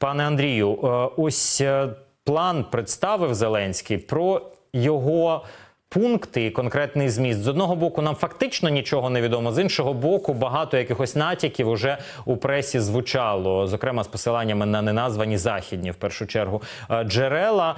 Пане Андрію, е, ось е, план представив Зеленський про його. Пункти і конкретний зміст з одного боку нам фактично нічого не відомо. З іншого боку, багато якихось натяків уже у пресі звучало, зокрема з посиланнями на неназвані західні в першу чергу е, джерела.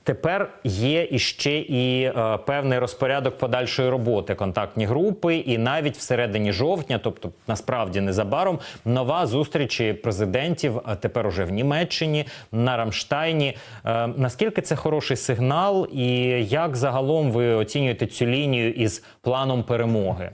Е, Тепер є іще і е, певний розпорядок подальшої роботи контактні групи, і навіть всередині жовтня, тобто насправді незабаром, нова зустріч президентів а тепер уже в Німеччині на Рамштайні. Е, наскільки це хороший сигнал, і як загалом ви оцінюєте цю лінію із планом перемоги?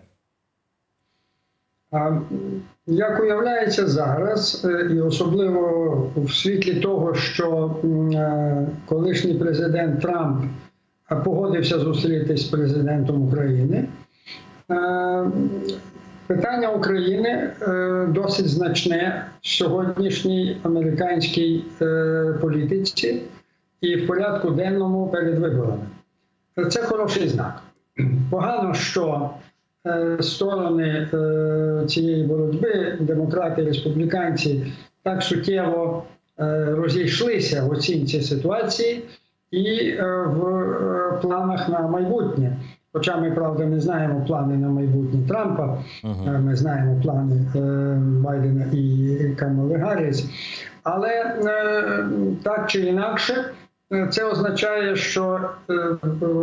Як уявляється зараз, е, і особливо в світлі того, що е, колишній президент Трамп погодився зустрітись з президентом України, е, питання України досить значне в сьогоднішній американській політиці і в порядку денному перед виборами. Це хороший знак. Погано, що сторони е, цієї боротьби, демократи і республіканці, так суттєво е, розійшлися в оцінці ситуації і е, в е, планах на майбутнє. Хоча ми, правда, не знаємо плани на майбутнє Трампа, е, ми знаємо плани е, Байдена і Камали Гарріс. Але е, так чи інакше, е, це означає, що е, е,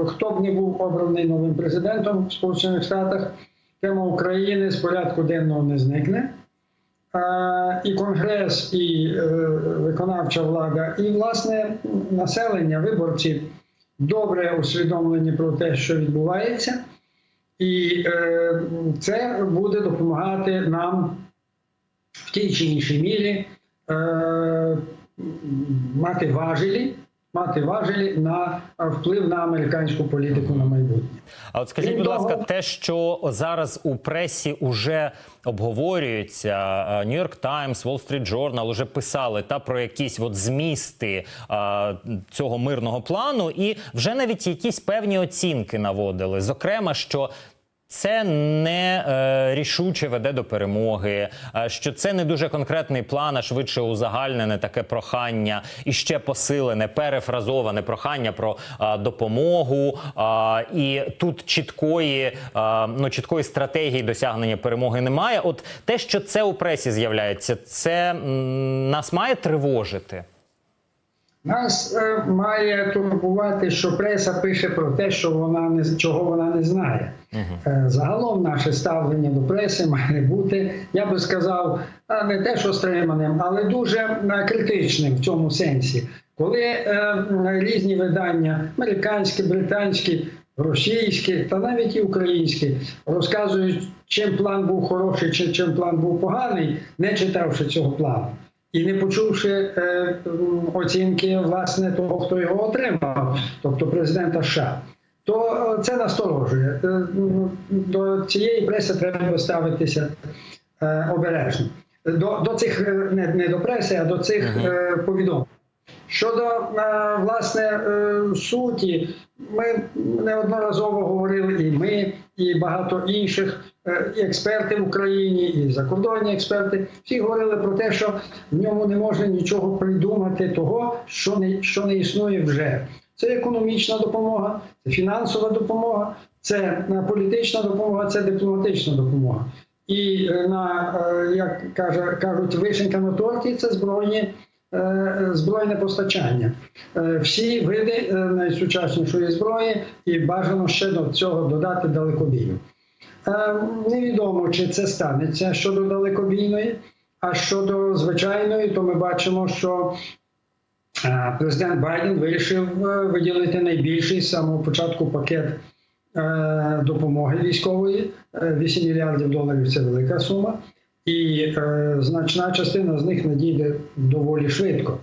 хто б не був обраний новим президентом в Сполучених Штатах, тема України з порядку денного не зникне. Е, І Конгрес, і е, виконавча влада, і власне населення, виборці добре усвідомлені про те, що відбувається, і е, це буде допомагати нам в тій чи іншій мірі е, мати важелі, мати важелі на е, вплив на американську політику на майбутнє. А от скажіть, будь ласка, те, що зараз у пресі уже обговорюється, е, York Times, Wall Street Journal уже писали та про якісь от змісти е, цього мирного плану, і вже навіть якісь певні оцінки наводили. Зокрема, що це не е, рішуче веде до перемоги, е, що це не дуже конкретний план, а швидше узагальнене таке прохання і ще посилене, перефразоване прохання про е, допомогу. Е, і тут чіткої, е, ну, чіткої стратегії досягнення перемоги немає. От те, що це у пресі з'являється, це м, нас має тривожити. Нас е, має турбувати, що преса пише про те, що вона не чого вона не знає. Е, загалом наше ставлення до преси має бути, я би сказав, е, не те, що стриманим, але дуже е, критичним в цьому сенсі. Коли е, різні видання, американські, британські, російські та навіть і українські, розказують, чим план був хороший, чи чим план був поганий, не читавши цього плану. І не почувши е, оцінки власне того, хто його отримав, тобто президента США, то е, це насторожує. Е, До цієї преси треба ставитися е, обережно. До, до цих не, не до преси, а до цих е, повідомлень. Щодо власне суті, ми неодноразово говорили, і ми, і багато інших експерти в Україні, і закордонні експерти, всі говорили про те, що в ньому не можна нічого придумати того, що не, що не існує вже. Це економічна допомога, це фінансова допомога, це е, політична допомога, це дипломатична допомога. І е, на е, як каже, кажуть, вишенька на торті це збройні е, збройне постачання. Е, Всі види е, найсучаснішої зброї і бажано ще до цього додати далекобійну. Е, Невідомо, чи це станеться щодо далекобійної, а щодо звичайної, то ми бачимо, що е, президент Байден вирішив е, виділити найбільший з самого початку пакет допомоги військової. Е, 8 мільярдів доларів це велика сума, і значна частина з них надійде доволі швидко.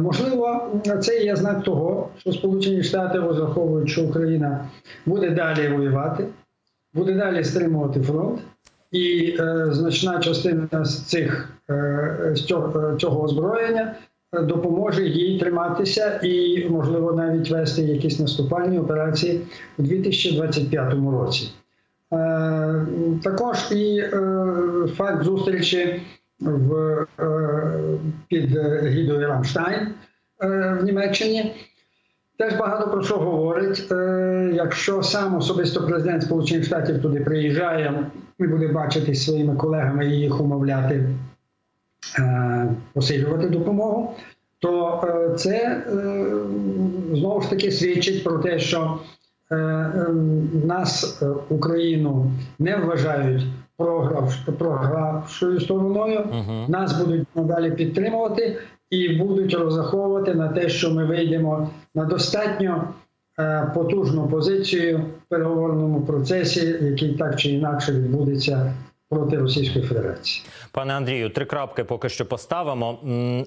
Можливо, це є знак того, що Сполучені Штати розраховують, що Україна буде далі воювати, буде далі стримувати фронт, і е, значна частина з цих е, цього, цього озброєння е, допоможе їй триматися і, можливо, навіть вести якісь наступальні операції у 2025 році. Е, Також і е, факт зустрічі в е, під е, гідою Рамштайн е, в Німеччині. Теж багато про що говорить. Е, Якщо сам особисто президент Сполучених Штатів туди приїжджає і буде бачити зі своїми колегами і їх умовляти е, посилювати допомогу, то е, це знову ж таки свідчить про те, що е, е, нас, Україну, не вважають програвшою стороною. Нас будуть надалі підтримувати і будуть розраховувати на те, що ми вийдемо на достатньо е, потужну позицію в переговорному процесі, який так чи інакше відбудеться проти Російської Федерації. Пане Андрію, три крапки поки що поставимо.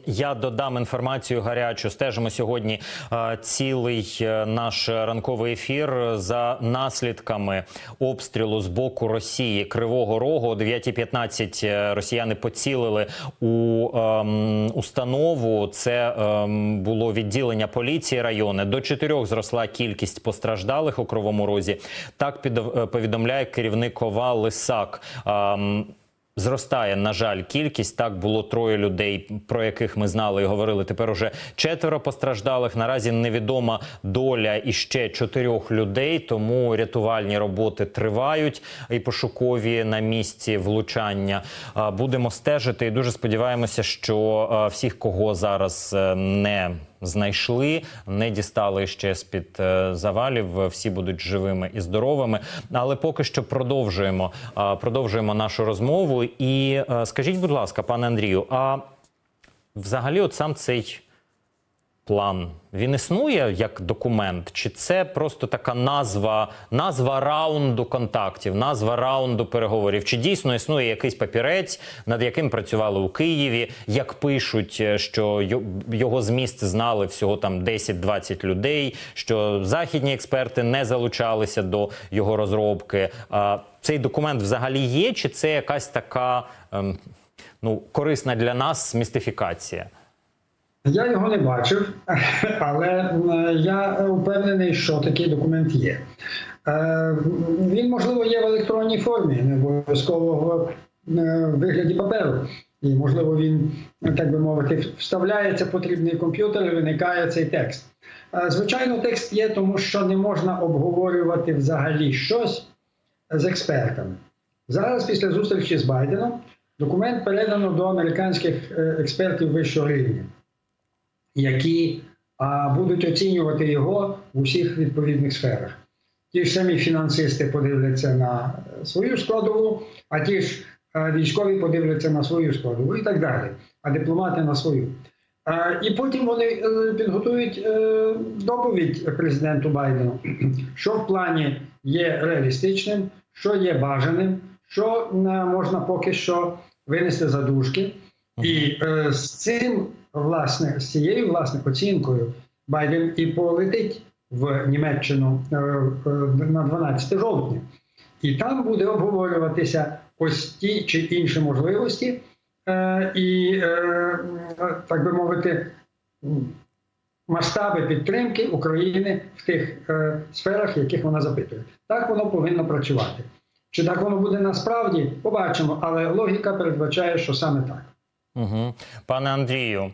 Я додам інформацію гарячу. Стежимо сьогодні е, цілий е, наш ранковий ефір за наслідками обстрілу з боку Росії Кривого Рогу. О 9.15 е, росіяни поцілили у ем, установу. Це ем, було відділення поліції району. До чотирьох зросла кількість постраждалих у Кривому Розі. Так під, повідомляє керівник ОВА Лисак. Ем, Зростає, на жаль, кількість. Так було троє людей, про яких ми знали і говорили. Тепер уже четверо постраждалих. Наразі невідома доля іще чотирьох людей. Тому рятувальні роботи тривають і пошукові на місці влучання. Будемо стежити і дуже сподіваємося, що всіх, кого зараз е, не знайшли, не дістали ще з під завалів. Всі будуть живими і здоровими. Але поки що продовжуємо продовжуємо нашу розмову. І е, скажіть, будь ласка, пане Андрію, а взагалі, от сам цей план він існує як документ, чи це просто така назва, назва раунду контактів, назва раунду переговорів? Чи дійсно існує якийсь папірець, над яким працювали у Києві? Як пишуть, е, що його зміст знали всього там 10-20 людей, що західні експерти не залучалися до його розробки? А цей документ взагалі є, чи це якась така ем, ну корисна для нас містифікація? Я його не бачив, але е, я впевнений, що такий документ є. Е, Він, можливо, є в електронній формі, не обов'язково в е, вигляді паперу. І, можливо, він, так би мовити, вставляється потрібний комп'ютер і виникає цей текст. Звичайно, текст є, тому що не можна обговорювати взагалі щось з експертами. Зараз, після зустрічі з Байденом, документ передано до американських експертів вищого рівня які будуть оцінювати його в усіх відповідних сферах. Ті ж самі фінансисти подивляться на е, свою складову, а ті ж е, військові подивляться на свою складову і так далі, а дипломати на свою. Е, І потім вони підготують доповідь президенту Байдену, що в плані є реалістичним, що є бажаним, що можна поки що винести за дужки. І з цим, власне, з цією власне оцінкою Байден і полетить в Німеччину е, е, на 12 жовтня. І там буде обговорюватися ось ті чи інші можливості, е, і, так би мовити, масштаби підтримки України в тих сферах, яких вона запитує. Так воно повинно працювати. Чи так воно буде насправді, побачимо, але логіка передбачає, що саме так. Угу. Пане Андрію,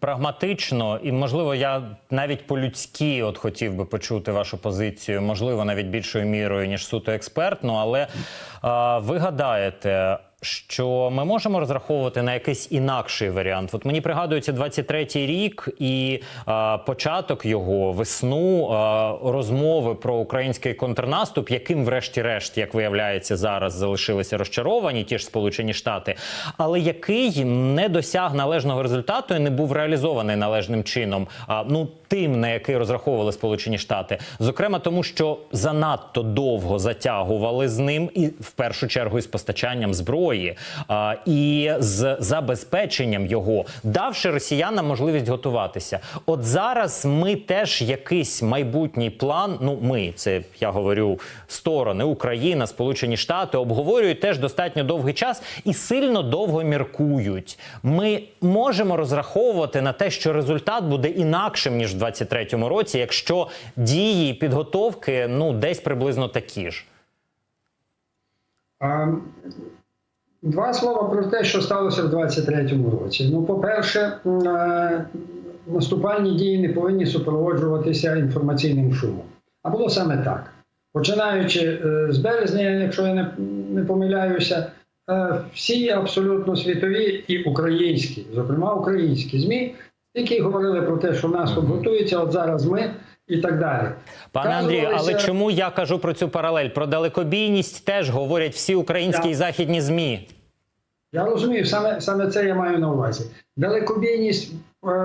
прагматично і можливо, я навіть по-людськи от хотів би почути вашу позицію, можливо, навіть більшою мірою ніж суто експертну, але е, ви гадаєте. Що ми можемо розраховувати на якийсь інакший варіант? От мені пригадується 23-й рік і а, початок його весну а, розмови про український контрнаступ, яким, врешті-решт, як виявляється, зараз залишилися розчаровані ті ж Сполучені Штати, але який не досяг належного результату і не був реалізований належним чином. А ну тим, на який розраховували Сполучені Штати, зокрема тому, що занадто довго затягували з ним, і в першу чергу із постачанням зброї, а, і з забезпеченням його, давши росіянам можливість готуватися. От зараз ми теж якийсь майбутній план. Ну, ми це я говорю сторони, Україна, Сполучені Штати обговорюють теж достатньо довгий час і сильно довго міркують. Ми можемо розраховувати на те, що результат буде інакшим ніж в 23-му році, якщо дії підготовки ну десь приблизно такі ж. А, Два слова про те, що сталося в 23-му році. Ну, по-перше, е, наступальні дії не повинні супроводжуватися інформаційним шумом. А було саме так. Починаючи е, з березня, якщо я не, помиляюся, е, всі абсолютно світові і українські, зокрема українські ЗМІ, які говорили про те, що наступ готується, от зараз ми і так далі. Пане Андрію, але чому я кажу про цю паралель? Про далекобійність теж говорять всі українські і західні змі. Я розумію, саме, саме це я маю на увазі. Далекобійність е,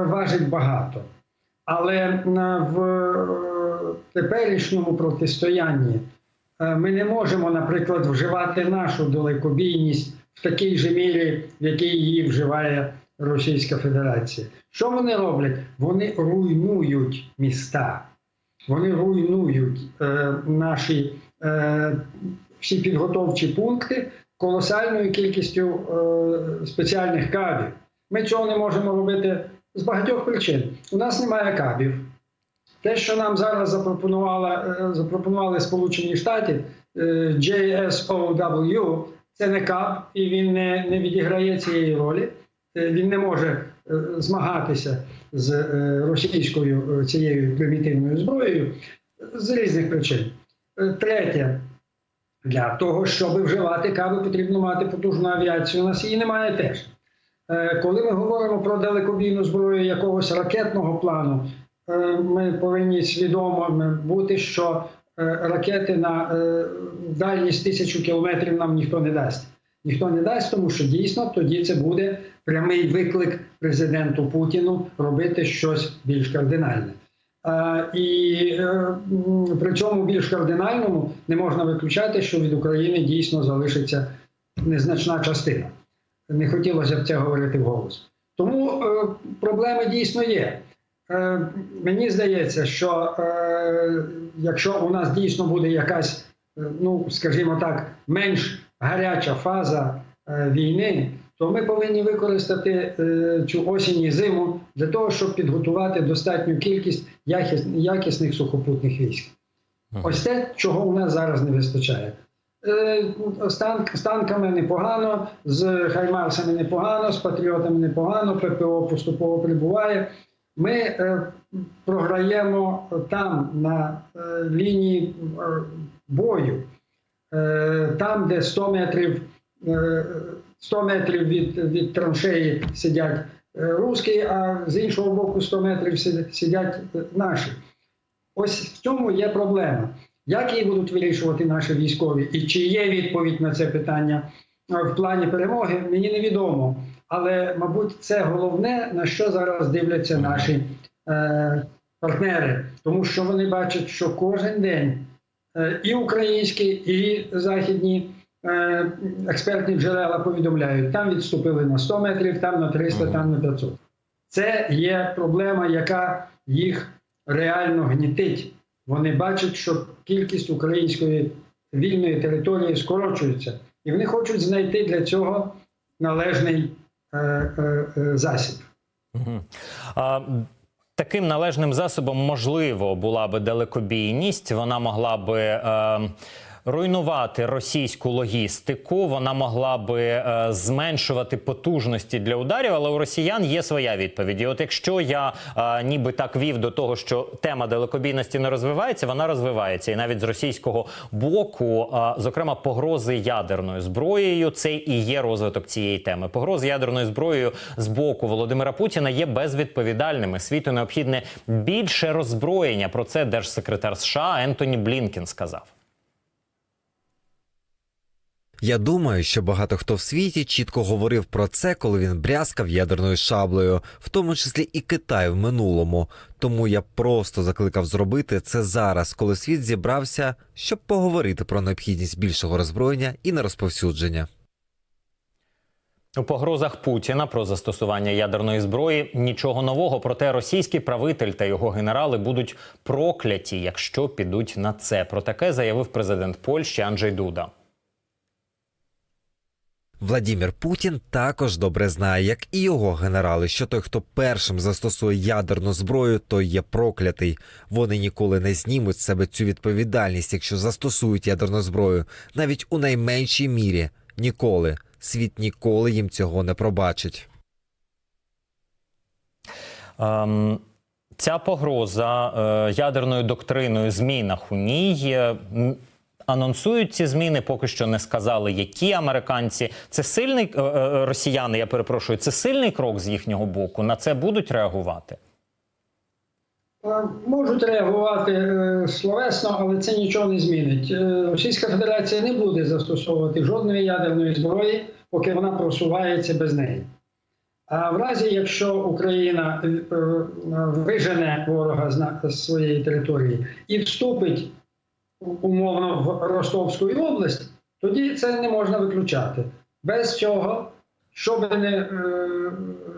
важить багато, але е, в е, теперішньому протистоянні е, ми не можемо, наприклад, вживати нашу далекобійність в такій же мірі, в якій її вживає Російська Федерація. Що вони роблять? Вони руйнують міста. Вони руйнують е, наші е, всі підготовчі пункти колосальною кількістю е, спеціальних кабів. Ми цього не можемо робити з багатьох причин. У нас немає кабів. Те, що нам зараз е, запропонували Сполучені Штати, е, JSOW, це не каб, і він не, не відіграє цієї ролі. Е, Він не може е, змагатися з е, російською цією примітивною зброєю з різних причин. Третє, для того, щоб вживати каби, потрібно мати потужну авіацію. У нас її немає теж. Коли ми говоримо про далекобійну зброю якогось ракетного плану, ми повинні свідомо бути, що ракети на дальність тисячу кілометрів нам ніхто не дасть. Ніхто не дасть, тому що дійсно тоді це буде прямий виклик президенту Путіну робити щось більш кардинальне. І е, при цьому більш кардинальному не можна виключати, що від України дійсно залишиться незначна частина. Не хотілося б це говорити вголос. Тому е, проблеми дійсно є. Е, мені здається, що якщо у нас дійсно буде якась, ну скажімо так, менш гаряча фаза е, війни, то ми повинні використати е, цю осінь і зиму для того, щоб підготувати достатню кількість якісних сухопутних військ. Ось те, чого у нас зараз не вистачає. Е, З, танками непогано, з хаймарсами непогано, з патріотами непогано, ППО поступово прибуває. Ми програємо там на лінії бою, там, де 100 метрів, е, 100 метрів від, від траншеї сидять е, русські, а з іншого боку 100 метрів сидять, е, наші. Ось в цьому є проблема. Як її будуть вирішувати наші військові, і чи є відповідь на це питання е, в плані перемоги, мені невідомо. Але, мабуть, це головне, на що зараз дивляться наші е, партнери, тому що вони бачать, що кожен день е, і українські, і західні е, експертні джерела повідомляють, там відступили на 100 метрів, там на 300, там на 500. Це є проблема, яка їх реально гнітить. Вони бачать, що кількість української вільної території скорочується, і вони хочуть знайти для цього належний е, е, е, засіб. Таким належним засобом, можливо, була би далекобійність. Вона могла би е, руйнувати російську логістику, вона могла би е, зменшувати потужності для ударів. Але у росіян є своя відповідь. І От якщо я е, ніби так вів до того, що тема далекобійності не розвивається, вона розвивається, і навіть з російського боку, е, зокрема, погрози ядерною зброєю, це і є розвиток цієї теми. Погрози ядерною зброєю з боку Володимира Путіна є безвідповідальними. Світу необхідне більше роззброєння. Про це держсекретар США Ентоні Блінкен сказав. Я думаю, що багато хто в світі чітко говорив про це, коли він брязкав ядерною шаблею, в тому числі і Китай в минулому. Тому я просто закликав зробити це зараз, коли світ зібрався, щоб поговорити про необхідність більшого роззброєння і нерозповсюдження. У погрозах Путіна про застосування ядерної зброї нічого нового. Проте російський правитель та його генерали будуть прокляті, якщо підуть на це. Про таке заявив президент Польщі Анджей Дуда. Владімір Путін також добре знає, як і його генерали, що той, хто першим застосує ядерну зброю, той є проклятий. Вони ніколи не знімуть з себе цю відповідальність, якщо застосують ядерну зброю, навіть у найменшій мірі. Ніколи. Світ ніколи їм цього не пробачить. Ем, ця погроза е, ядерною доктриною змінах у ній. Анонсують ці зміни, поки що не сказали, які американці. Це сильний е, е, росіяни. Я перепрошую, це сильний крок з їхнього боку. На це будуть реагувати. Е, Можуть реагувати словесно, але це нічого не змінить. Російська Федерація не буде застосовувати жодної ядерної зброї, поки вона просувається без неї. А в разі, якщо Україна вижене ворога з своєї території і вступить умовно в Ростовську область, тоді це не можна виключати. Без цього, що би не, е,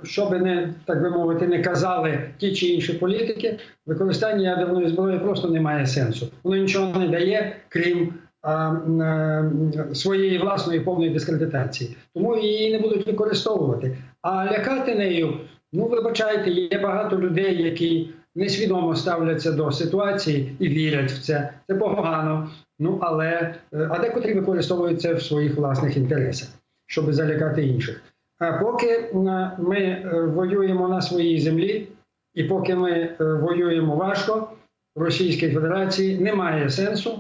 що би не так би мовити, не казали ті чи інші політики, використання ядерної зброї просто не має сенсу. Воно нічого не дає, крім а, е, своєї власної повної дискредитації. Тому її не будуть використовувати. А лякати нею, ну вибачайте, є багато людей, які несвідомо ставляться до ситуації і вірять в це. Це погано. Ну але е, а декотрі використовують це в своїх власних інтересах, щоб залякати інших. А поки е, ми е, воюємо на своїй землі, і поки ми воюємо важко, в Російській Федерації немає сенсу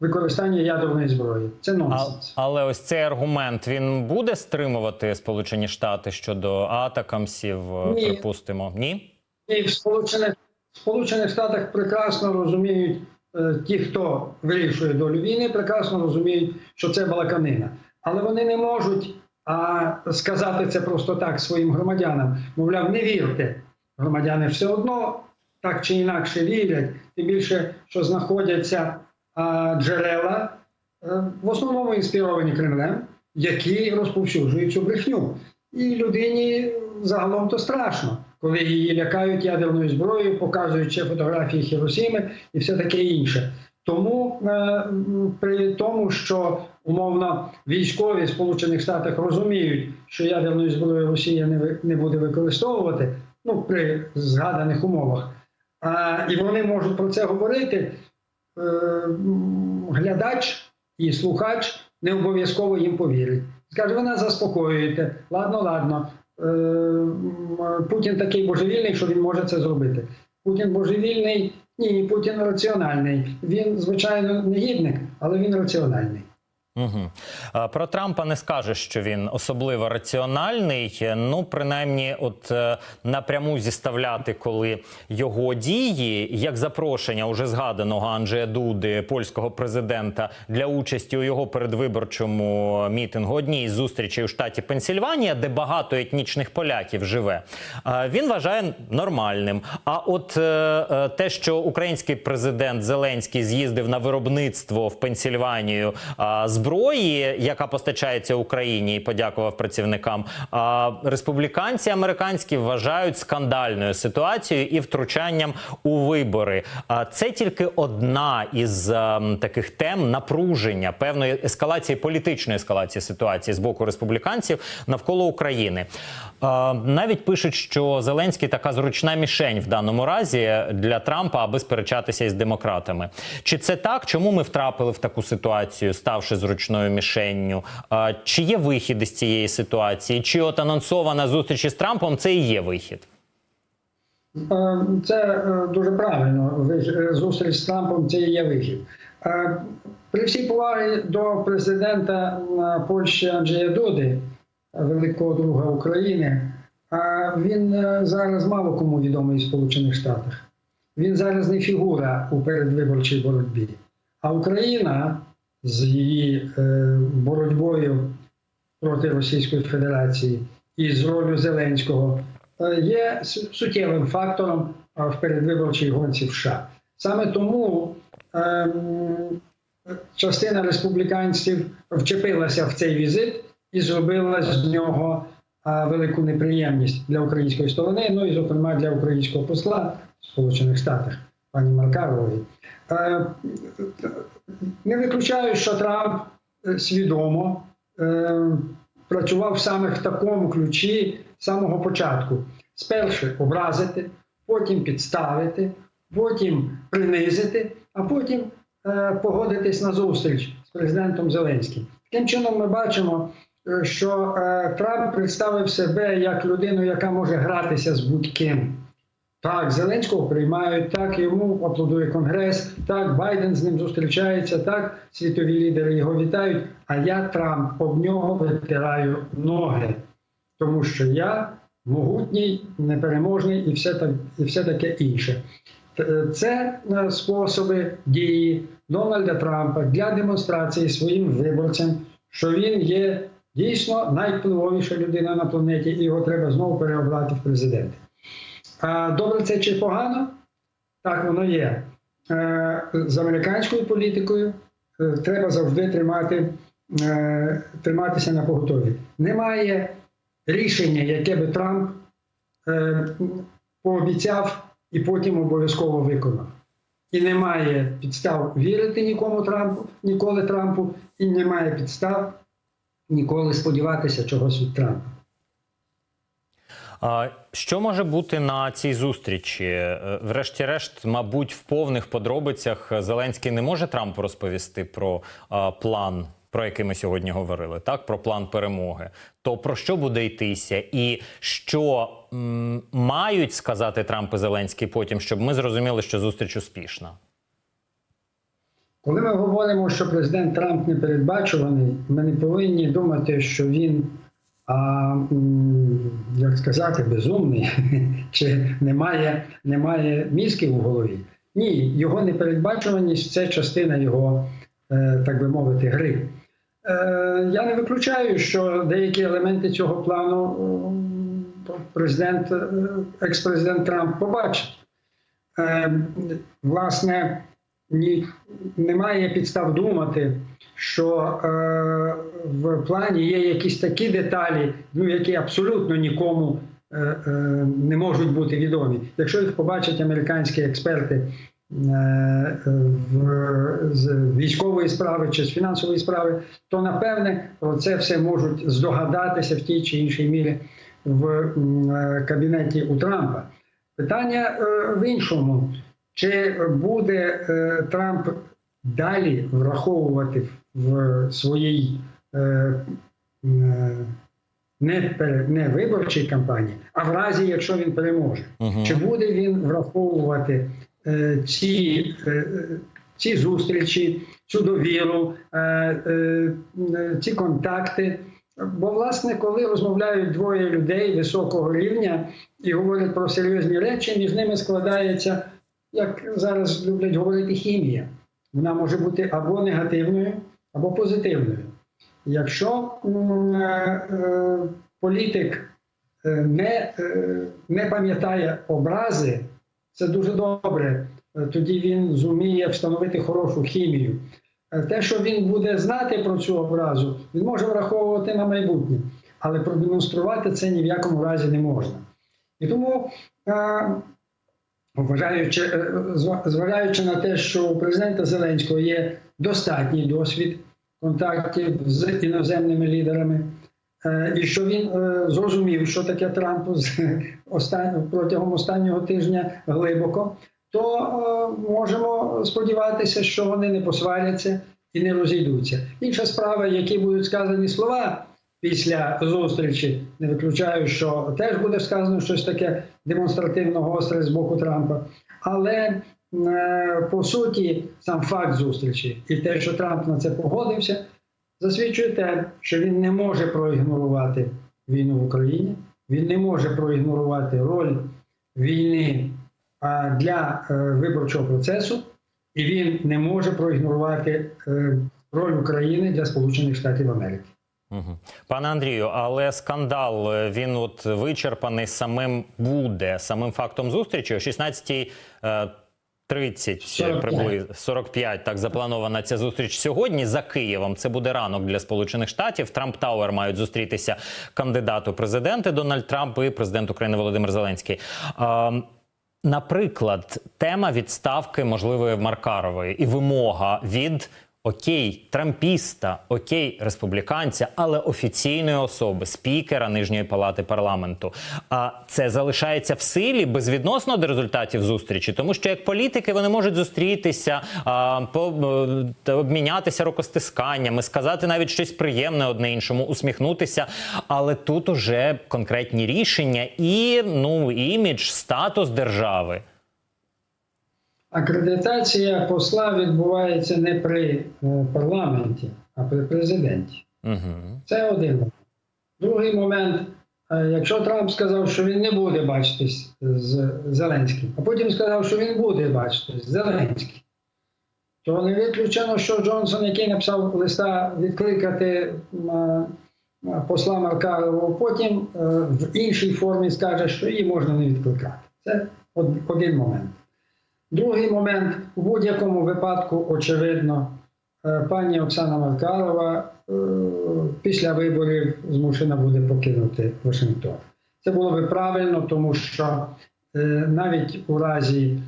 використання ядерної зброї. Це А, але ось цей аргумент він буде стримувати Сполучені Штати щодо атакамсів, е, Ні. припустимо? Ні? І в Сполучених, Сполучених Штатах прекрасно розуміють е, ті, хто вирішує долю війни, прекрасно розуміють, що це балаканина. Але вони не можуть а, сказати це просто так своїм громадянам. Мовляв, не вірте. Громадяни все одно так чи інакше вірять, тим більше, що знаходяться джерела, е, в основному інспіровані Кремлем, які розповсюджують цю брехню. І людині загалом то страшно, коли її лякають ядерною зброєю, показують ще фотографії Хіросіми і все таке інше. Тому е, при тому, що умовно військові Сполучених Штатах розуміють, що ядерної зброї Росія не буде використовувати, ну при згаданих умовах, а, і вони можуть про це говорити. Е, глядач і слухач не обов'язково їм повірить. Скаже, ви нас заспокоюєте. Ладно, ладно. Е, Путін такий божевільний, що він може це зробити. Путін божевільний, ні, Путін раціональний. Він, звичайно, негідник, але він раціональний. Угу. Про Трампа не скажеш, що він особливо раціональний. Ну, принаймні, от е, напряму зіставляти, коли його дії, як запрошення уже згаданого Анджея Дуди, польського президента, для участі у його передвиборчому мітингу одній із зустрічей у штаті Пенсільванія, де багато етнічних поляків живе, він вважає нормальним. А от е, е, те, що український президент Зеленський з'їздив на виробництво в Пенсільванію а, зброї, яка постачається Україні, і подякував працівникам. А республіканці американські вважають скандальною ситуацією і втручанням у вибори. А це тільки одна із таких тем напруження певної ескалації політичної ескалації ситуації з боку республіканців навколо України. Навіть пишуть, що Зеленський така зручна мішень в даному разі для Трампа, аби сперечатися із демократами. Чи це так? Чому ми втрапили в таку ситуацію, ставши зручною мішенню? Чи є вихід із цієї ситуації? Чи от анонсована зустріч із Трампом це і є вихід? Е, Це е, дуже правильно. Е, Зустріч з Трампом це і є вихід. При всій повагі до президента Польщі Анджея Дуди, великого друга України, він зараз мало кому відомий в Сполучених Штатах. Він зараз не фігура у передвиборчій боротьбі. А Україна з її е, боротьбою проти Російської Федерації і з ролью Зеленського е, є суттєвим фактором е, в передвиборчій гонці в США. Саме тому частина республіканців вчепилася в цей візит і зробила з нього велику неприємність для української сторони, ну і, зокрема, для українського посла в Сполучених Штатах, пані Маркарової. Е, Не виключаю, що Трамп е, свідомо е, працював саме в такому ключі з самого початку. Спершу образити, потім підставити, потім принизити, а потім погодитись на зустріч з президентом Зеленським. Таким чином, ми бачимо, що Трамп представив себе як людину, яка може гратися з будь-ким. Так, Зеленського приймають, так йому аплодує Конгрес, так Байден з ним зустрічається, так світові лідери його вітають. А я Трамп об нього витираю ноги, тому що я могутній, непереможний і все так, і все таке інше. Це е, способи дії Дональда Трампа для демонстрації своїм виборцям, що він є дійсно найвпливовіша людина на планеті, і його треба знову переобрати в президенти. Добре це чи погано? Так воно є. Е, З американською політикою е, треба завжди тримати, е, триматися на поготові. Немає рішення, яке би Трамп пообіцяв і потім обов'язково виконав. І немає підстав вірити нікому Трампу, ніколи Трампу, і немає підстав ніколи сподіватися чогось від Трампа. Що може бути на цій зустрічі? Е, Врешті-решт, мабуть, в повних подробицях Зеленський не може Трампу розповісти про план, про який ми сьогодні говорили, так про план перемоги. То про що буде йтися, і що мають сказати Трамп і Зеленський потім, щоб ми зрозуміли, що зустріч успішна? Коли ми говоримо, що президент Трамп непередбачуваний, ми не повинні думати, що він, а, як сказати, безумний чи немає, немає мізків у голові. Ні, його непередбачуваність це частина його, е, так би мовити, гри. Е, Я не виключаю, що деякі елементи цього плану президент, е, екс-президент Трамп побачить. Власне, ні, немає підстав думати, що е, в плані є якісь такі деталі, ну які абсолютно нікому е, е, не можуть бути відомі. Якщо їх побачать американські експерти е, в, з військової справи чи з фінансової справи, то напевне про це все можуть здогадатися в тій чи іншій мірі в е, кабінеті у Трампа. Питання е, в іншому. Чи буде е, Трамп далі враховувати в своїй е, е, не, не виборчій кампанії, а в разі, якщо він переможе? Мгм. Чи буде він враховувати ці, ці зустрічі, цю довіру, ці контакти? Бо, власне, коли розмовляють двоє людей високого рівня і говорять про серйозні речі, між ними складається, як зараз люблять говорити, хімія. Вона може бути або негативною, або позитивною. Якщо е, е, політик е, не, е, не пам'ятає образи, це дуже добре. Тоді він зуміє встановити хорошу хімію. Е, Те, що він буде знати про цю образу, він може враховувати на майбутнє, але продемонструвати це ні в якому разі не можна. І тому, е, вважаючи, е, зважаючи на те, що у президента Зеленського є достатній досвід контактів з іноземними лідерами, е, і що він е, зрозумів, що таке Трамп протягом останнього тижня глибоко, то можемо сподіватися, що вони не посваряться і не розійдуться. Інша справа, які будуть сказані слова після зустрічі, не виключаю, що теж буде сказано щось таке демонстративно гостре з боку Трампа. Але е, по суті, сам факт зустрічі і те, що Трамп на це погодився, засвідчує те, що він не може проігнорувати війну в Україні, він не може проігнорувати роль війни для е, виборчого процесу, і він не може проігнорувати е, роль України для Сполучених Штатів Америки. Пане Андрію, але скандал е, він от вичерпаний самим буде самим фактом зустрічі о 16 30 45. приблизно 45, так запланована ця зустріч сьогодні за Києвом. Це буде ранок для Сполучених Штатів. Трамп Тауер мають зустрітися кандидату президенти Дональд Трамп і президент України Володимир Зеленський. Наприклад, тема відставки можливої Маркарової і вимога від окей, трампіста, окей, республіканця, але офіційної особи, спікера нижньої палати парламенту. А це залишається в силі безвідносно до результатів зустрічі, тому що як політики вони можуть зустрітися, а, по, е, обмінятися рукостисканнями, сказати навіть щось приємне одне іншому, усміхнутися. Але тут уже конкретні рішення і ну імідж, статус держави. Акредитація посла відбувається не при е, парламенті, а при президенті. Угу. Це один момент. Другий момент, е, якщо Трамп сказав, що він не буде бачитись з Зеленським, а потім сказав, що він буде бачитись з Зеленським, то не виключено, що Джонсон, який написав листа відкликати е, посла Маркарову, потім в іншій формі скаже, що її можна не відкликати. Це один момент. Другий момент у будь-якому випадку, очевидно, е, пані Оксана Маркарова е, після виборів змушена буде покинути Вашингтон. Це було би правильно, тому що е, навіть у разі,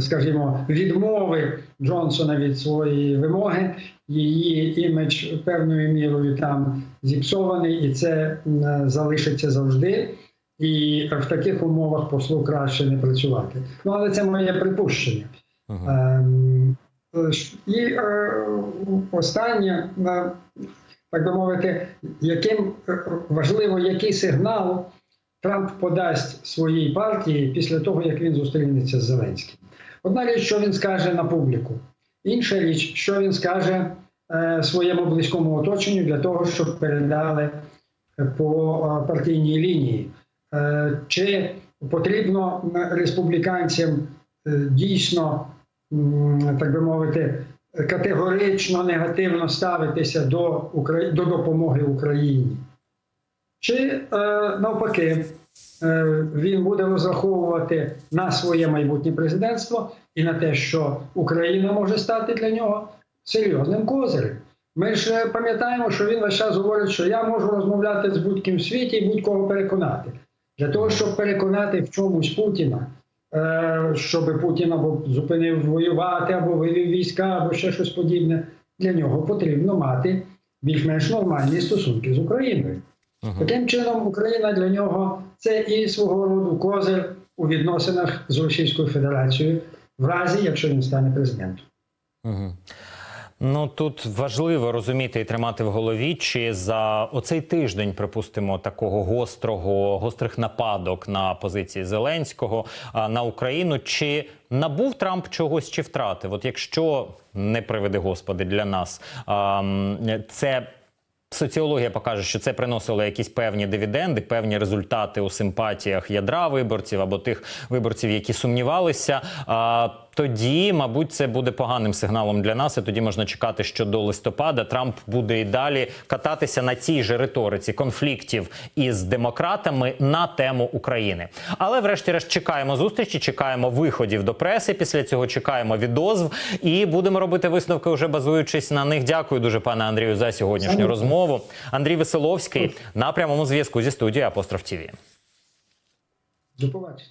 скажімо, відмови Джонсона від своєї вимоги, її імідж певною мірою там зіпсований, і це залишиться завжди. І в таких умовах послу краще не працювати. Ну але це моє припущення. Ем, е, І е, останнє, е, так би мовити, яким е, важливо, який сигнал Трамп подасть своїй партії після того, як він зустрінеться з Зеленським. Одна річ, що він скаже на публіку, інша річ, що він скаже е, своєму близькому оточенню для того, щоб передали по партійній лінії. Е, Чи потрібно республіканцям е, дійсно, так би мовити, категорично негативно ставитися до, до допомоги Україні? Чи е, навпаки, він буде розраховувати на своє майбутнє президентство і на те, що Україна може стати для нього серйозним козирем. Ми ж пам'ятаємо, що він весь час говорить, що я можу розмовляти з будь-ким в світі і будь-кого переконати. Для того, щоб переконати в чомусь Путіна, е, щоб Путін або зупинив воювати, або вивів війська, або ще щось подібне, для нього потрібно мати більш-менш нормальні стосунки з Україною. Таким чином, Україна для нього це і свого роду козир у відносинах з Російською Федерацією, в разі, якщо він стане президентом. Угу. Ну тут важливо розуміти і тримати в голові, чи за оцей тиждень, припустимо, такого гострого гострих нападок на позиції Зеленського на Україну, чи набув Трамп чогось чи втратив? От якщо не приведи Господи для нас, це. Соціологія покаже, що це приносило якісь певні дивіденди, певні результати у симпатіях ядра виборців або тих виборців, які сумнівалися. Тоді, мабуть, це буде поганим сигналом для нас. І тоді можна чекати, що до листопада Трамп буде і далі кататися на цій же риториці конфліктів із демократами на тему України. Але, врешті-решт, чекаємо зустрічі, чекаємо виходів до преси. Після цього чекаємо відозв і будемо робити висновки, вже базуючись на них. Дякую дуже, пане Андрію, за сьогоднішню розмову. Андрій Веселовський на прямому зв'язку зі студією Апостроф ТІВІ. До побачення.